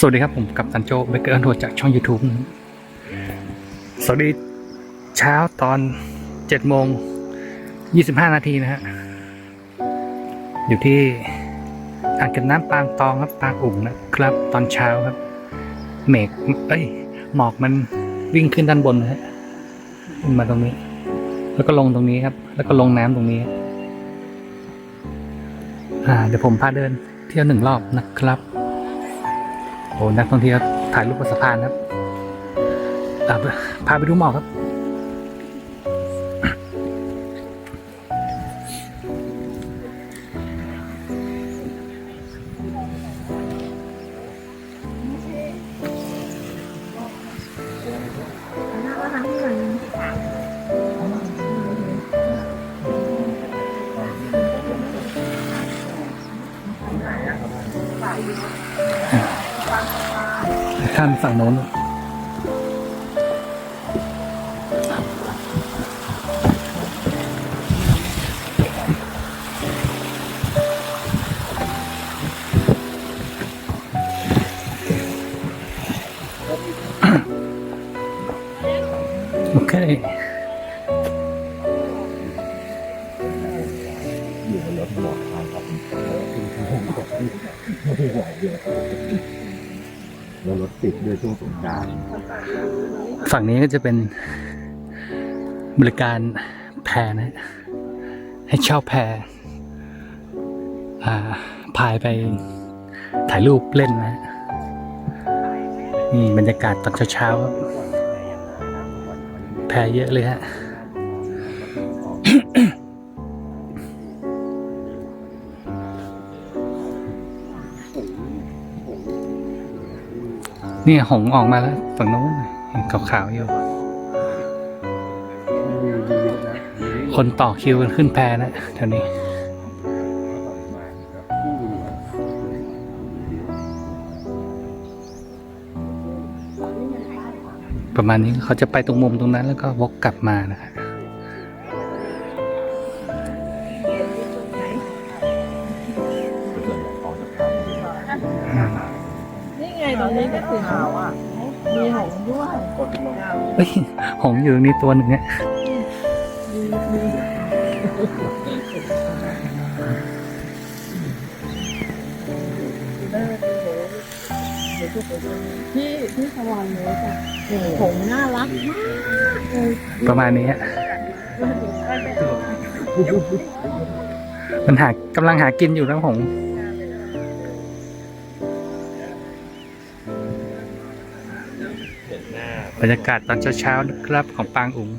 สวัสดีครับผมกับสันโจเบเกอร์อันโทจากช่อง YouTube นะครับสวัสดีเช้าตอน7โมง25นาทีนะฮะ อยู่ที่อ่างเก็บน้ำปางตองครับปางอุ่งนะครับตอนเช้าครับ เมฆเอ้ย หมอกมันวิ่งขึ้นด้านบนนะฮะขึ้นมาตรงนี้ แล้วก็ลงตรงนี้ครับ แล้วก็ลงน้ำตรงนี้ อ่า เดี๋ยวผมพาเดินเที่ยวหนึ่งรอบนะครับ โอ้นักท่องเที่ยวถ่ายรูปบนสะพานครับพาไปดูหมอกครับานฝั่งโน้น ฝั่งนี้ก็จะเป็นบริการแพนะให้เช่าแพอ่าพายไปถ่ายรูปเล่นนะนี่บรรยากาศตอนเช้าๆครับแพเยอะเลยฮะ นี่หงออกมาแล้วฝั่งโน้นเห็นขาวๆอยู่ คนต่อคิวกันขึ้นแพนะแถวนี้ประมาณนี้เขาจะไปตรงมุมตรงนั้นแล้วก็วกกลับมานะฮะนี่ ตรงนี้ก็ถึงมีหงส์ด้วยกดลงเอ้ยหงส์อยู่ตรงนี้ตัวหนึ่งเนี่ยที่ที่สวรรค์เลยจ้ะหงส์น่ารักมากเลยประมาณนี้ฮะมันหากำลังหากินอยู่นะหงส์ บรรยากาศตอนเช้าๆนะครับของปางอุ๋ง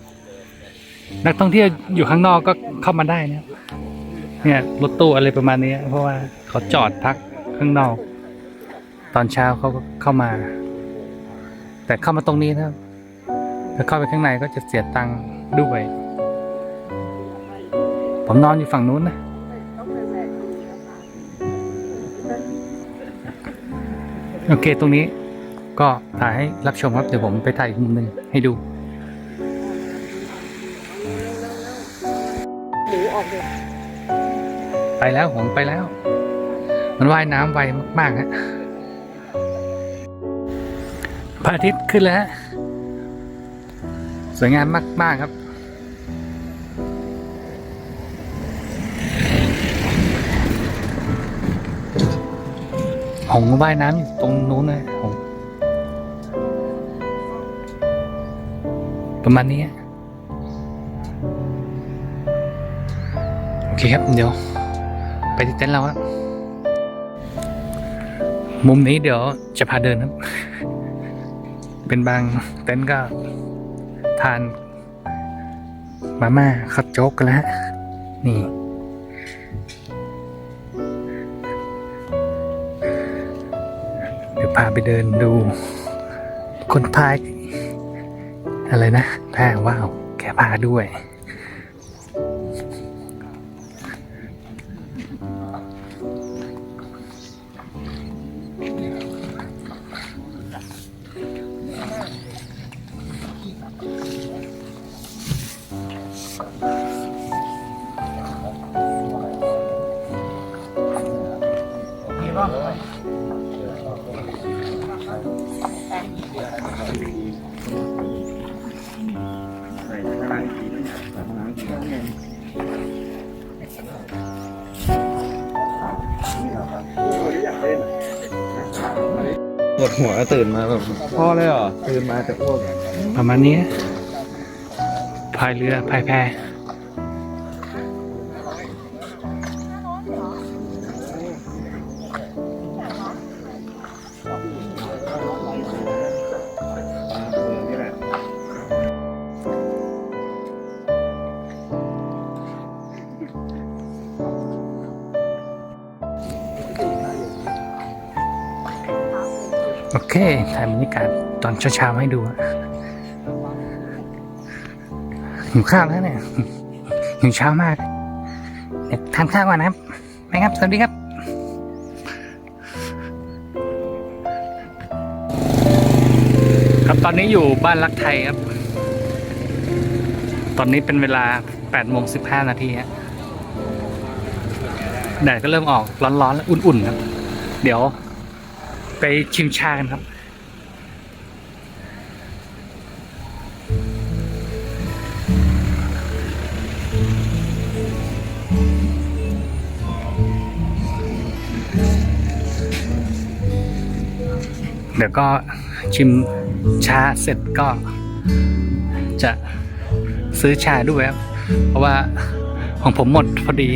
นักท่องเที่ยวอยู่ข้างนอกก็เข้ามาได้นะเนี่ยรถตู้อะไรประมาณนี้เพราะว่าเขาจอดพักข้างนอก ตอนเช้าเขาก็เข้ามา แต่เข้ามาตรงนี้นะครับถ้าเข้าไปข้างในก็จะเสียตังค์ด้วยผมนอนอยู่ฝั่งนู้นนะโอเคตรงนี้ ก็ถ่ายให้รับชมครับ เดี๋ยวผมไปถ่ายอีกมุมหนึ่งให้ดูหนูออกเด็กไปแล้วผมไปแล้ว มันว่ายน้ำไวมากๆฮะพระอาทิตย์ขึ้นแล้วฮะสวยงามมาก ๆ ครับ หงว่ายน้ำอยู่ตรงนู้นเลยหง ประมาณนี้โอเคครับ เดี๋ยว ไปที่เต็นท์เราครับมุมนี้เดี๋ยวจะพาเดินครับ เป็นบางเต็นท์ก็ทานมาม่าข้าวโจ๊กกันแล้วนี่ เดี๋ยวพาไปเดินดู คนพาย อะไรนะแพรว้าวแกพาด้วย หัวตื่นมาแบบพ่อเลยเหรอ ตื่นมาจะอ้วก ประมาณนี้พายเรือพายแพ ช้าๆให้ดูหิวข้าวแล้วเนี่ยหิวเช้ามากเดี๋ยวทานข้าวก่อนนะครับไปครับ สวัสดีครับ ครับตอนนี้อยู่บ้านรักไทยครับ ตอนนี้เป็นเวลา8โมง15 นาทีฮะแดดก็เริ่มออกร้อนๆแล้วอุ่นๆครับ เดี๋ยวไปชิมชากันครับ เดี๋ยวก็ชิมชาเสร็จก็จะซื้อชาด้วยครับ เพราะว่าของผมหมดพอดี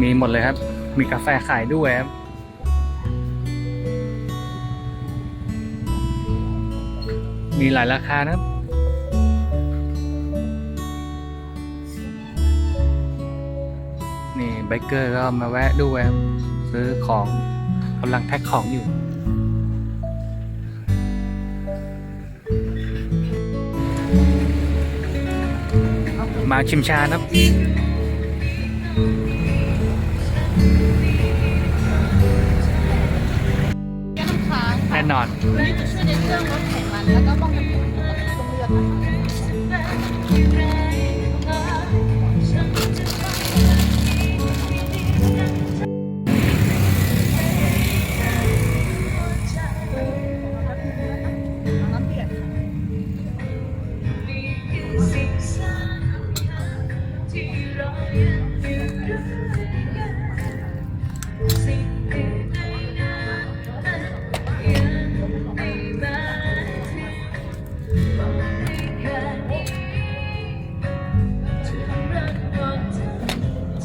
มีหมดเลยครับ มีกาแฟขายด้วยครับมีหลายราคานะครับ ไบเกอร์ก็มาแวะด้วยครับซื้อของกำลังแพ็คของอยู่ มาชิมชานะครับแก้น้ำค้างแน่นอนตัวนี้จะช่วยในเรื่องลดไขมันแล้วก็ป้องกันผิวหนังและต้องเลือด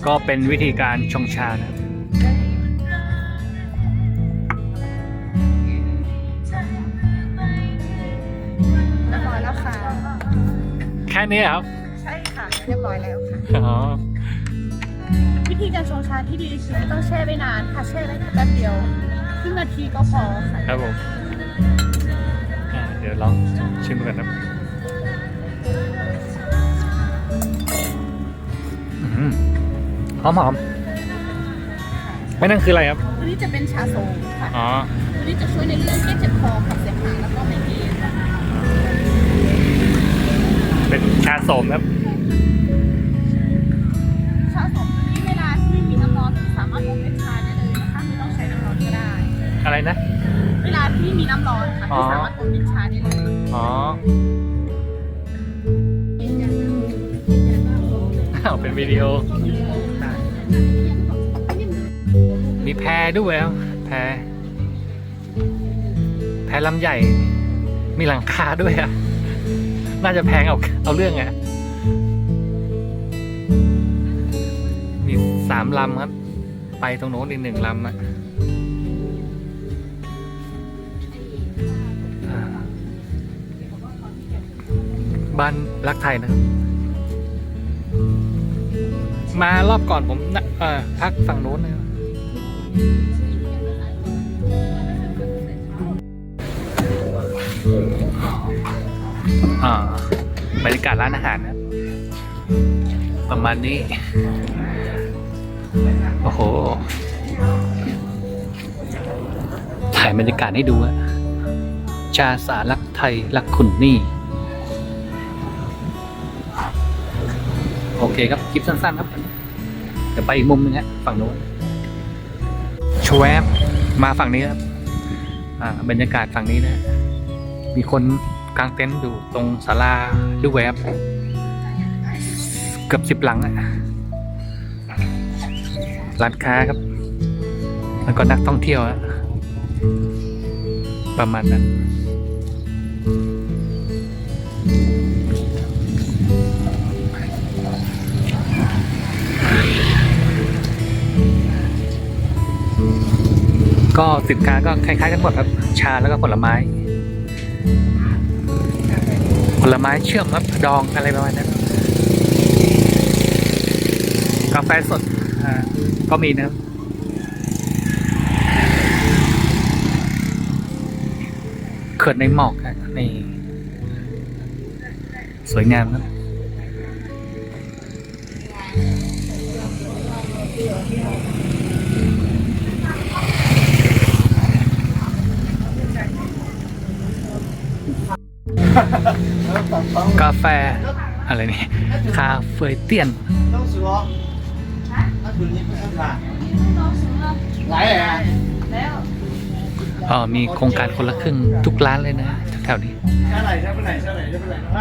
ก็เป็นวิธีการชงชานะครับเรียบร้อยแล้วค่ะ แค่นี้ครับ ใช่ค่ะ เรียบร้อยแล้วค่ะ อ๋อ วิธีการชงชาที่ดีคือไม่ต้องแช่ไว้นานค่ะ แช่ไว้แป๊บเดียวครึ่งนาทีก็พอค่ะ ครับผมอ่าเดี๋ยวลองชิมกันนะ หอมหอมไม่นั่นคืออะไรครับ ตัวนี้จะเป็นชาโซมค่ะ อ๋อ ตัวนี้จะช่วยในเรื่องแก้เจ็บคอขับเสมหะแล้วก็ไมเกรนเป็นชาโสมครับ ชาโสมตัวนี้เวลาที่มีน้ำร้อนสามารถลงเป็นชาได้เลยนะคะไม่ต้องใช้น้ำร้อนก็ได้ อะไรนะ เวลาที่มีน้ำร้อนค่ะอ๋อที่สามารถลงเป็นชาได้เลยอ๋ออ้าวเป็นวิดีโอ มีแพด้วย แพ แพลำใหญ่ มีหลังคาด้วยอะ น่าจะแพงเอาเอาเรื่องอะ มีสามลำครับ ไปตรงโน้นอีกหนึ่งลำอะบ้านรักไทยนะครับ มารอบก่อนผมนะเออพักฝั่งโน้นนะครับอ่าบรรยากาศร้านอาหารนะ ประมาณนี้ โอ้โห ถ่ายบรรยากาศให้ดูอะชาสารักไทยรักคุณนี่ เคครับ คลิปสั้นๆครับเดี๋ยวไปอีกมุมหนึงฮะฝั่งโน้นชวบมาฝั่งนี้ครับอ่าบรรยากาศฝั่งนี้นะ มีคนกางเต็นท์อยู่ตรงศาลาดูแวบเกือบสิบหลังอะร้านค้าครับ แล้วก็นักท่องเที่ยวอะประมาณนั้น ก็สินค้าก็คล้ายๆกันหมดครับ ชาแล้วก็ผลไม้ ผลไม้เชื่อมครับดองอะไรประมาณนั้นกาแฟสดก็มีนะครับเขื่อนในหมอกฮะนี่สวยงามครับ กาแฟ อะไรนี่คาเฟเตียนอ๋อมีโครงการคนละครึ่งทุกร้านเลยนะแถวนี้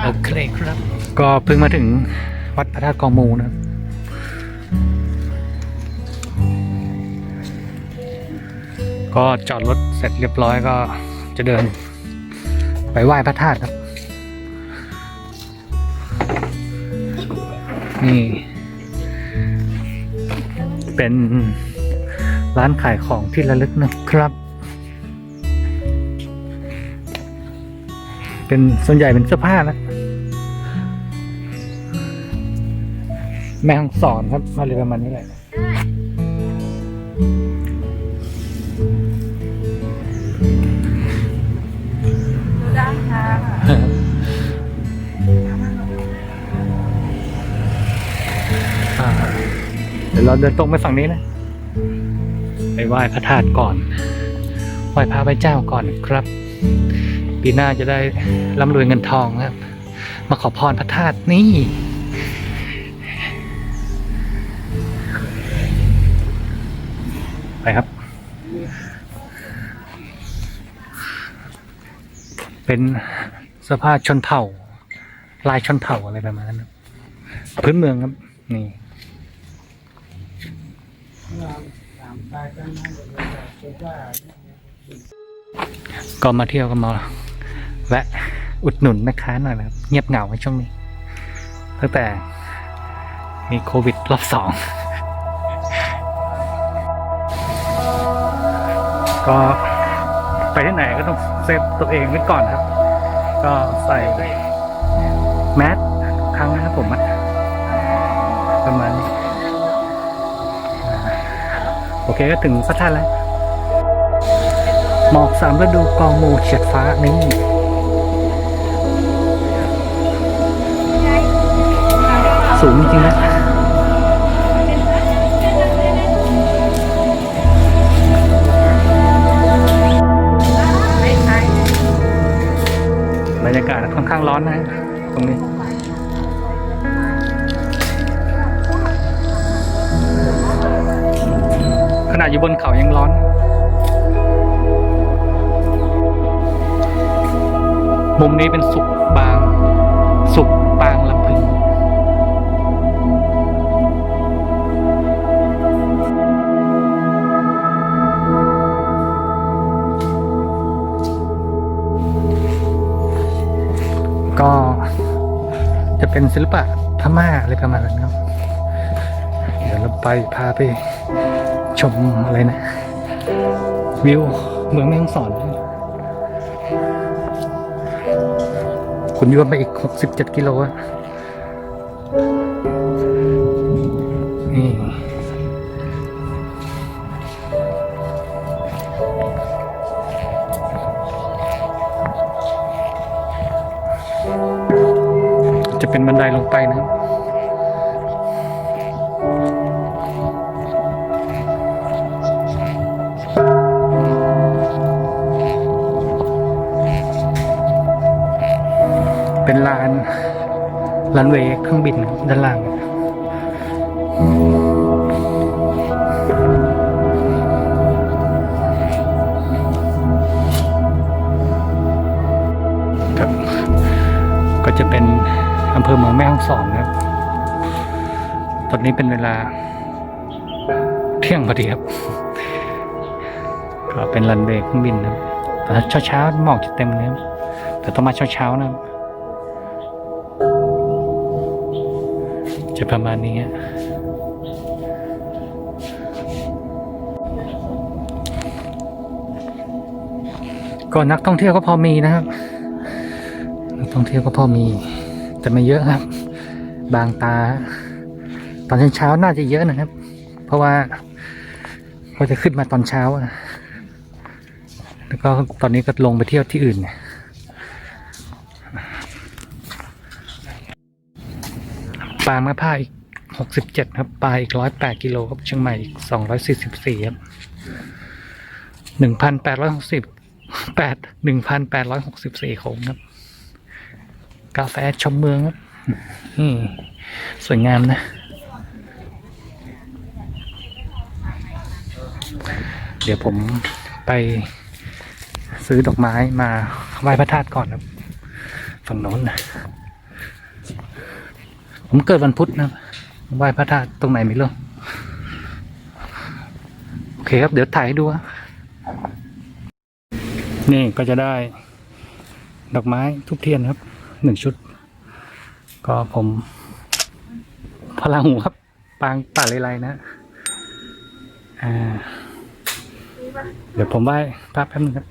โอเคครับ ก็เพิ่งมาถึงวัดพระธาตุกองมูนะครับก็จอดรถเสร็จเรียบร้อยก็จะเดินไปไหว้พระธาตุครับ นี่ เป็นร้านขายของที่ระลึกนะครับ เป็นส่วนใหญ่เป็นเสื้อผ้านะแม่ห้องสอนครับอะไรประมาณนี้แหละ เราเดินตรงไปฝั่งนี้นะ ไปไหว้พระธาตุก่อน ไหว้พระพระเจ้าก่อนครับ ปีหน้าจะได้ร่ำรวยเงินทองครับ มาขอพรพระธาตุนี่ไปครับ เป็นเสื้อผ้าชนเผ่า ลายชนเผ่าอะไรประมาณนั้นพื้นเมืองครับ นี่ ก็มาเที่ยวกันมาแวะอุดหนุนแม่ค้าหน่อยนะครับเงียบเหงาในช่วงนี้ ตั้งแต่มีโควิดรอบสองก็ไปที่ไหนก็ต้องเซฟตัวเองไว้ก่อนครับ ก็ใส่แมส เคก็ถึงพระธาตุแล้วหมอกสามฤดูกองหมูเฉียดฟ้านี่สูงจริงนะบรรยากาศค่อนข้างร้อนนะ ตรงนี้ อยู่บนเขายังร้อน มุมนี้เป็นสุกบาง สุกบางลำพึง ก็จะเป็นศิลปะพม่าอะไรประมาณนั้นครับ เดี๋ยวเราไปพาไป ชมอะไรนะ วิวเมืองแม่ฮ่องสอน คุณยวนไปอีก 67 กิโลอะ เป็นลานรันเวย์เครื่องบินด้านล่างครับ ก็จะเป็นอำเภอเมืองแม่ฮ่องสอนครับ ตอนนี้เป็นเวลา เที่ยงพอดีครับ ก็เป็นรันเวย์เครื่องบินนะครับแต่เช้าเช้าๆหมอกจะเต็มเลยแต่ต้องมาเช้าเช้าๆนะ จะประมาณนี้ก็นักท่องเที่ยวก็พอมีนะครับ นักท่องเที่ยวก็พอมี แต่ไม่เยอะครับ บางตา ตอนเช้าน่าจะเยอะนะครับ เพราะว่าเขาจะขึ้นมาตอนเช้า แล้วก็ตอนนี้ก็ลงไปเที่ยวที่อื่นเนี่ย ปลามะพร้าวอีกหกสิบเจ็ดครับ ปลาอีกร้อยแปดกิโลครับเชียงใหม่อีกสองร้อยสี่สิบสี่ครับหนึ่งพันแปดร้อยหกสิบแปดหนึ่งพันแปดร้อยหกสิบสี่โขงครับ กาแฟชมเมืองครับสวยงามนะ เดี๋ยวผมไปซื้อดอกไม้มาไหว้พระธาตุก่อนครับ ฝั่งโน้นนะ ผมเกิดวันพุธนะไหว้พระธาตุตรงไหนไม่รู้โอเคครับ เดี๋ยวถ่ายให้ดูครับนี่ก็จะได้ ดอกไม้ทุกเทียนครับหนึ่งชุด ก็ผมพลังหูครับ ปางป่าเลไลนะเดี๋ยวผมไหว้พระแป๊บนึงครับ